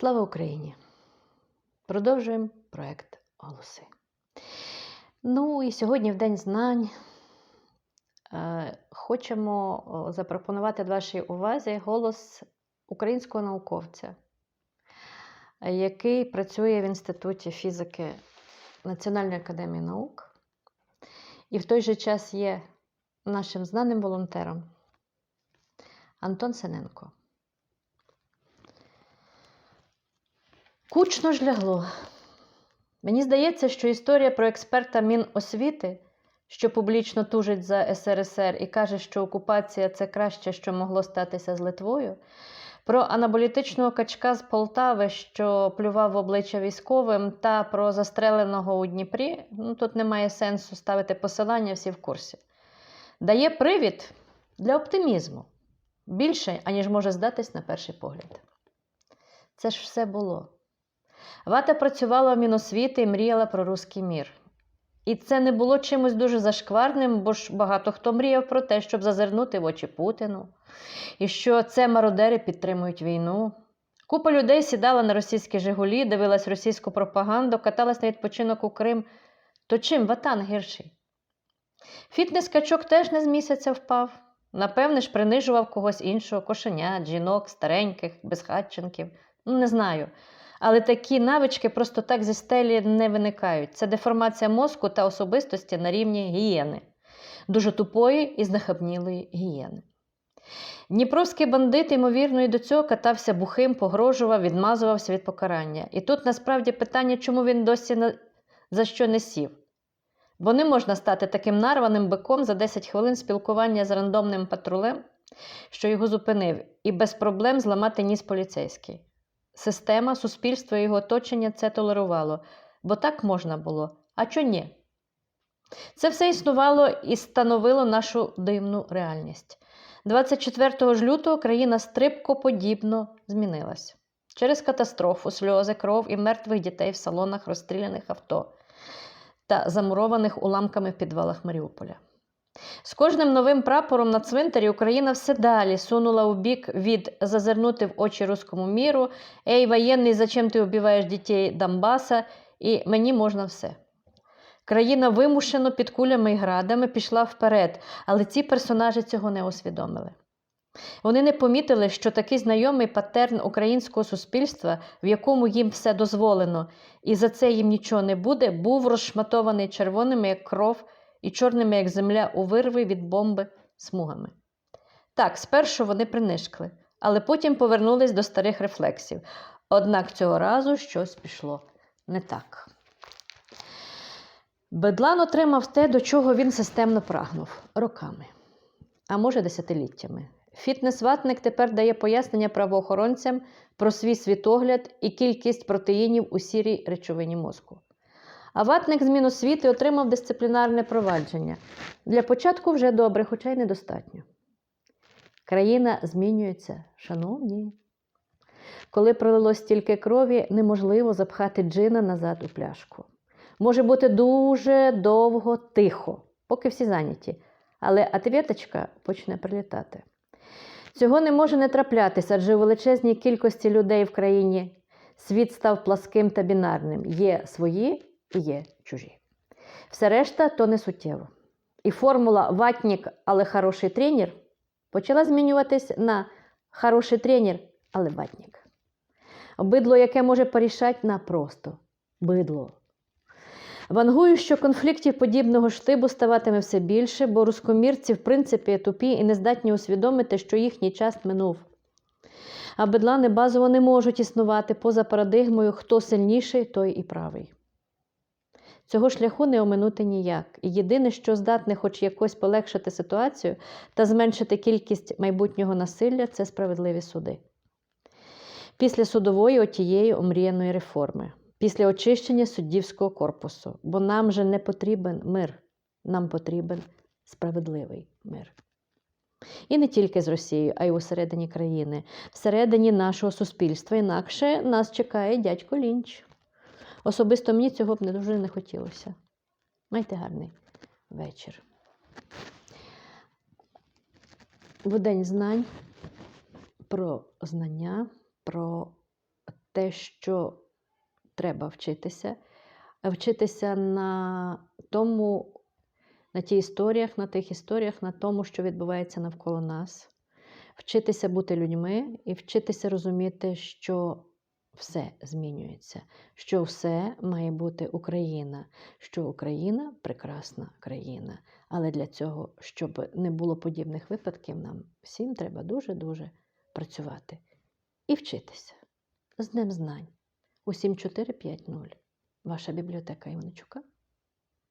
Слава Україні! Продовжуємо проект Голоси. Ну і сьогодні, в День знань, е, хочемо запропонувати вашій увазі голос українського науковця, який працює в Інституті фізики Національної академії наук і в той же час є нашим знаним волонтером Антон Синенко. Кучно ж лягло. Мені здається, що історія про експерта Міносвіти, що публічно тужить за СРСР і каже, що окупація це краще, що могло статися з Литвою, про анаболітичного качка з Полтави, що плював в обличчя військовим, та про застреленого у Дніпрі, ну тут немає сенсу ставити посилання, всі в курсі. Дає привід для оптимізму більше, аніж може здатись на перший погляд. Це ж все було. Вата працювала в Міносвіти і мріяла про руський мір. І це не було чимось дуже зашкварним, бо ж багато хто мріяв про те, щоб зазирнути в очі Путіну, і що це мародери підтримують війну. Купа людей сідала на російські Жигулі, дивилась російську пропаганду, каталась на відпочинок у Крим. То чим ватан гірший? Фітнес-качок теж не з місяця впав. Напевне ж, принижував когось іншого, кошенят, жінок, стареньких, безхатченків. Ну, не знаю. Але такі навички просто так зі стелі не виникають. Це деформація мозку та особистості на рівні гієни, дуже тупої і знахабнілої гієни. Дніпровський бандит, ймовірно, і до цього катався бухим, погрожував, відмазувався від покарання. І тут насправді питання, чому він досі на... за що не сів. Бо не можна стати таким нарваним биком за 10 хвилин спілкування з рандомним патрулем, що його зупинив, і без проблем зламати ніс поліцейський. Система, суспільство і його оточення це толерувало, бо так можна було, а чо ні? Це все існувало і становило нашу дивну реальність. 24 ж лютого країна стрибкоподібно змінилась через катастрофу, сльози, кров і мертвих дітей в салонах розстріляних авто та замурованих уламками в підвалах Маріуполя. З кожним новим прапором на цвинтарі Україна все далі сунула у бік від зазирнути в очі руському міру, Ей, воєнний, зачем ти убиваєш дітей Донбаса, і мені можна все. Країна вимушено під кулями і градами пішла вперед, але ці персонажі цього не усвідомили. Вони не помітили, що такий знайомий патерн українського суспільства, в якому їм все дозволено, і за це їм нічого не буде, був розшматований червоними, як кров, і чорними, як земля, у вирви від бомби смугами. Так, спершу вони принишкли, але потім повернулись до старих рефлексів. Однак цього разу щось пішло не так. Бедлан отримав те, до чого він системно прагнув роками, а може, десятиліттями. Фітнес-ватник тепер дає пояснення правоохоронцям про свій світогляд і кількість протеїнів у сірій речовині мозку. А ватник змін освіти отримав дисциплінарне провадження. Для початку вже добре, хоча й недостатньо. Країна змінюється, шановні. Коли пролилось стільки крові, неможливо запхати джина назад у пляшку. Може бути дуже довго тихо, поки всі зайняті, але атвіточка почне прилітати. Цього не може не траплятися, адже у величезній кількості людей в країні світ став пласким та бінарним. Є свої і є чужі. Все решта то не суттєво. І формула ватнік, але хороший тренер почала змінюватись на хороший тренер, але ватнік. Бидло, яке може порішати на просто бидло. Вангую, що конфліктів подібного штибу ставатиме все більше, бо рускомірці, в принципі, тупі і не здатні усвідомити, що їхній час минув. А бедлани базово не можуть існувати поза парадигмою хто сильніший, той і правий. Цього шляху не оминути ніяк. І єдине, що здатне хоч якось полегшити ситуацію та зменшити кількість майбутнього насилля це справедливі суди. Після судової отієї омріяної реформи після очищення суддівського корпусу, бо нам же не потрібен мир, нам потрібен справедливий мир. І не тільки з Росією, а й усередині країни, всередині нашого суспільства. Інакше нас чекає дядько Лінч. Особисто мені цього б не дуже не хотілося. Майте гарний вечір. В день знань про знання, про те, що треба вчитися, вчитися на тому, на ті історіях, на тих історіях, на тому, що відбувається навколо нас, вчитися бути людьми і вчитися розуміти, що все змінюється, що все має бути Україна, що Україна прекрасна країна. Але для цього, щоб не було подібних випадків, нам всім треба дуже-дуже працювати і вчитися. З Днем знань у 7450. Ваша бібліотека Іваничука